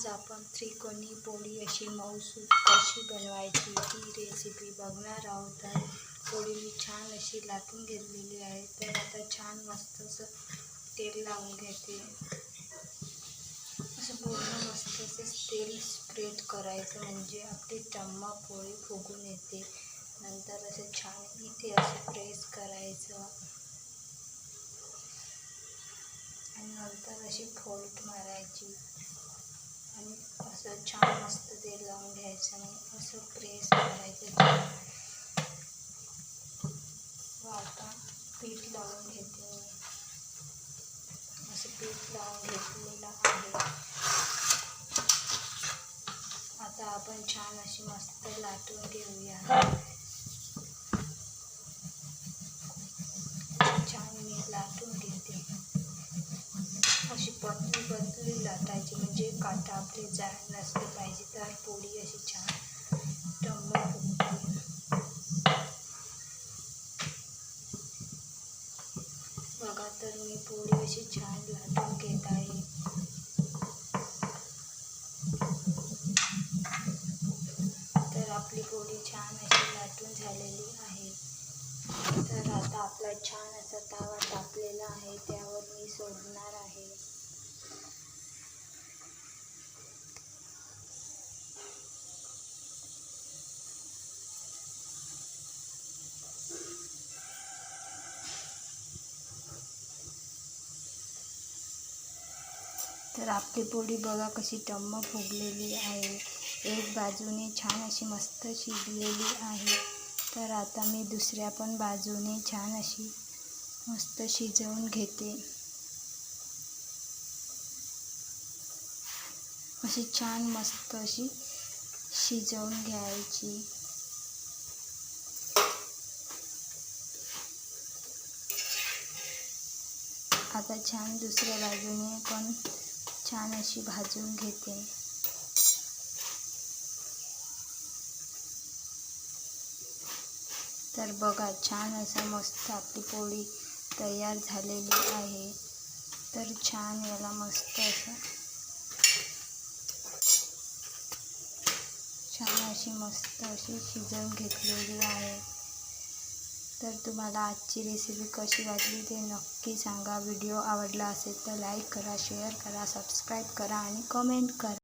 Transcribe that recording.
आज आपण त्रिकोणी पोळी अशी मऊसूत कशी बनवायची ती रेसिपी बघणार आहोत. तर पोळी मी छान अशी लाटून घेतलेली आहे. तर आता छान मस्त असं तेल लावून घेते. असं पूर्ण मस्त असं तेल स्प्रेड करायचं म्हणजे आपली टम्मा पोळी फुगून येते. नंतर असं छान इथे असं प्रेस करायचं. आणि नंतर अशी फोल्ट मारायची. आणि असं छान मस्त तेल लावून घ्यायचं आणि असं प्रेस करायचं व आता पीठ लावून घेते मी. असं पीठ लावून घेतलेलं आहे. आता आपण छान अशी मस्त लाटून घेऊया. छान मी लाटून अशी पतली लाटायची म्हणजे काटा आपली जाड नसली पाहिजे तर पोळी अशी छान टम्म फुगते. बघा तर मी पोळी अशी छान लाटून घेत आहे. तर आपली पोळी छान अशी लाटून झालेली आहे. तर आता आपला छान असा तावा तापलेला आहे त्यावर मी सोडणार आहे. तर आपली पोळी बघा कशी टम्म फुगलेली आहे. एक बाजूने छान अशी मस्त शिजलेली आहे. तर आता मी दुसऱ्या पण बाजूने छान अशी मस्त शिजवून घेते. अशी छान मस्त अशी शिजवून घ्यायची. आता छान दुसऱ्या बाजूने पण छान अशी भाजून घेते. तर बघा छान असं मस्त आपली पोळी तयार झालेली आहे. तर छान याला मस्त असं छान अशी मस्त अशी शिजवून घेतलेली आहे. तर तुम्हाला आजची रेसिपी कशी वाटली ते नक्की सांगा. व्हिडिओ आवडला असेल तर लाईक करा शेअर करा सबस्क्राईब करा आणि कमेंट करा.